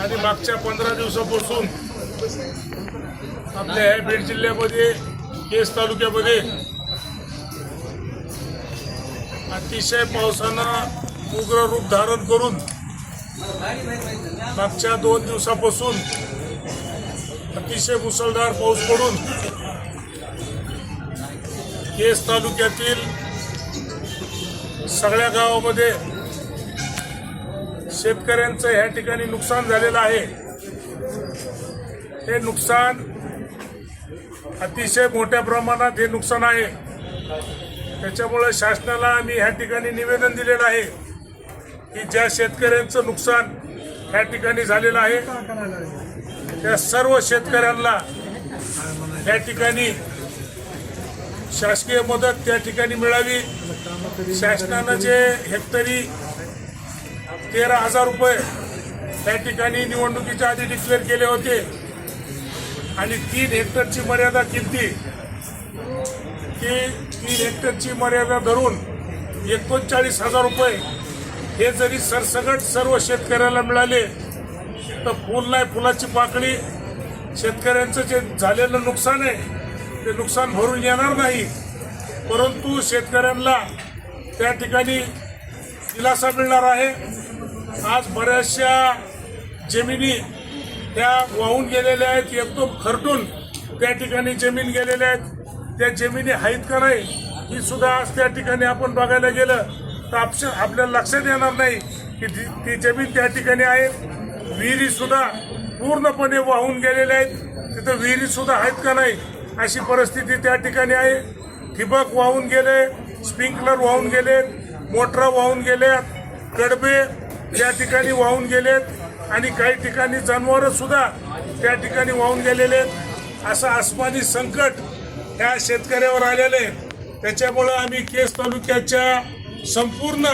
आणि मागच्या पंधरा दिवसापासून आपल्या ह्या बीड जिल्ह्यामध्ये केस तालुक्यामध्ये अतिशय पावसानं उग्र रूप धारण करून मागच्या दोन दिवसापासून अतिशय मुसळधार पाऊस पडून केस तालुक्यातील सगळ्या गावामध्ये शेतकऱ्यांचं ह्या ठिकाणी नुकसान झालेलं आहे. हे नुकसान अतिशय मोठ्या प्रमाणात हे नुकसान आहे. त्याच्यामुळे शासनाला आम्ही ह्या ठिकाणी निवेदन दिलेलं आहे की ज्या शेतकऱ्यांचं नुकसान ह्या ठिकाणी झालेलं आहे त्या सर्व शेतकऱ्यांना या ठिकाणी शासकीय मदत त्या ठिकाणी मिळावी. शासनानं जे हेक्टरी तेरा हजार रुपये त्या ठिकाणी निवडणुकीच्या आधी डिक्लेअर केले होते. आणि तीन हेक्टरची मर्यादा किती? की तीन हेक्टरची मर्यादा धरून एकोणचाळीस हजार रुपये हे जरी सरसगट सर्व शेतकऱ्याला मिळाले तर फुल नाही फुलाची पाकळी शेतकऱ्यांचं जे झालेलं नुकसान आहे ते नुकसान भरून येणार नाही. परंतु शेतकऱ्यांना त्या ठिकाणी दिलासा मिळणार आहे. आज बऱ्याचशा जमिनी त्या वाहून गेलेल्या आहेत. एकदम खरटून त्या ठिकाणी जमीन गेलेल्या आहेत. त्या जमिनी आहेत का नाही ही सुद्धा आज त्या ठिकाणी आपण बघायला गेलं तर आपल्या आपल्याला लक्षात येणार नाही की ती- ती जमीन त्या ठिकाणी आहे. विहिरी सुद्धा पूर्णपणे वाहून गेलेल्या आहेत. तिथं विहिरी सुद्धा आहेत का नाही अशी परिस्थिती त्या ठिकाणी आहे. ठिबक वाहून गेले स्प्रिंकलर वाहून गेले मोटरा वाहून गेल्यात कडबे त्या ठिकाणी वाहून गेलेत आणि काही ठिकाणी जनावरं सुद्धा त्या ठिकाणी वाहून गेलेले आहेत. असं आसमानी संकट ह्या शेतकऱ्यावर आलेलं आहे. त्याच्यामुळं आम्ही केस तालुक्याच्या संपूर्ण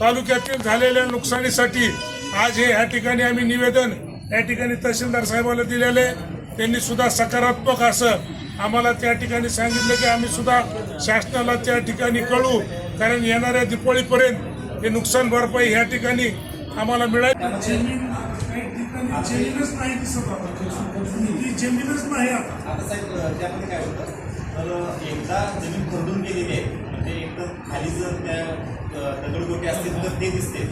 तालुक्यातील झालेल्या नुकसानीसाठी आज हे ह्या ठिकाणी आम्ही निवेदन या ठिकाणी तहसीलदार साहेबाला दिलेलं आहे. त्यांनी सुद्धा सकारात्मक असं आम्हाला त्या ठिकाणी सांगितलं की आम्ही सुद्धा शासनाला त्या ठिकाणी कळू कारण येणाऱ्या दिपाळीपर्यंत हे नुकसान भरपाई ह्या ठिकाणी आम्हाला मिळाली. काही ठिकाणी जमीनच नाही दिसत ही जमीनच नाही आता आता साहेब त्यामध्ये काय होतं तर एकदा जमीन खरडून गेलेली आहे म्हणजे एकदम खाली जर त्या दगडगोटे असतील तर ते दिसते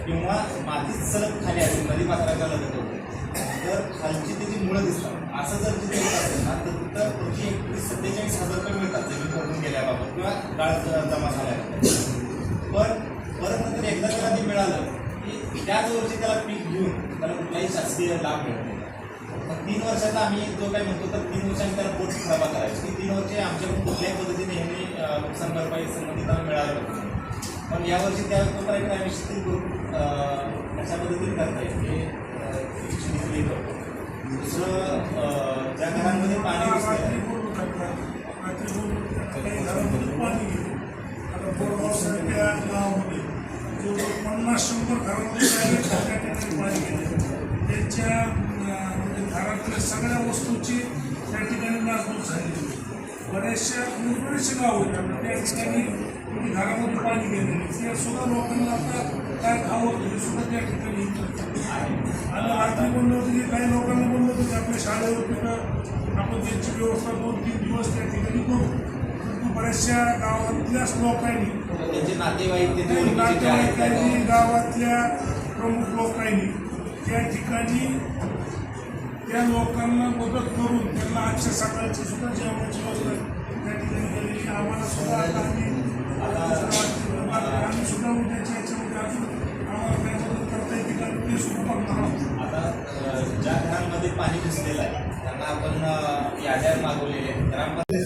किंवा मातीच सलग खाली असेल नदी पात्राच्या लगत होते तर खालची त्याची मुळं दिसतात असं जर तिथे होत असेल ना तर तिथं तुमची एकवीस सत्तेचाळीस हजार रुपये मिळतात जमीन खरडून गेल्याबाबत किंवा गाळ जमा झाल्याबाबत पण परत नंतर एकदा त्याला ते मिळालं की त्याच वर्षी त्याला पीक घेऊन त्याला कुठलाही शासकीय लाभ मिळत नाही. मग तीन वर्षाचा आम्ही जो काय म्हणतो तर तीन वर्षांनी त्याला पोट खराबा करायची. की तीन वर्षे आमच्याकडून कुठल्याही पद्धतीने नेहमी नुकसान भरपाई संबंधित मिळालं होतं पण यावर्षी त्या एक आम्ही शिथिल अशा पद्धतीने करता येईल हे शिथिल दुसरं ज्या घरांमध्ये पाणी घुसलेलं आहे पन्नास शंभर घरामध्ये त्या ठिकाणी पाणी गेले त्यांच्या अं, म्हणजे घरातल्या सगळ्या वस्तूची त्या ठिकाणी नासधूस झाली बऱ्याचशा म्हणजे बरेचसे गाव होते आपल्या त्या ठिकाणी म्हणजे घरामध्ये पाणी गेलेले ते सुद्धा लोकांना आता काय खावं होतं हे सुद्धा त्या ठिकाणी आणि रात्री बोललं होतं की काही लोकांना बोललं होतं की आपल्या शाळेवर तिथं आपण त्यांची व्यवस्था दोन तीन दिवस त्या ठिकाणी करू परंतु बऱ्याचशा गावातल्याच लोकांनी नातेवाईकांनी गावातल्या प्रमुख लोकांनी त्या ठिकाणी त्या लोकांना मदत करून त्यांना आजच्या सकाळची सुद्धा जेवणाची व्यवस्था त्या ठिकाणी केलेली आम्हाला सुद्धा आता आम्ही आम्ही सुद्धा उद्याच्या याच्यामध्ये अजून आम्हाला काय मदत करता येते का ते सुद्धा बघणार आहोत. आता ज्या घरांमध्ये पाणी घुसलेलं आहे त्यांना आपण याद्या मागवलेल्या आहेत. घरांमध्ये